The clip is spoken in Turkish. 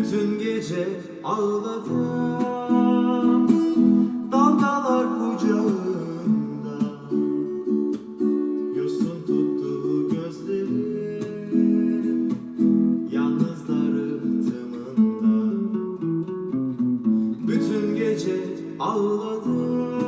Bütün gece ağladım. Dalgalar kucağında Yosun tuttu gözlerim Yalnızlar ıhtımında Bütün gece ağladım.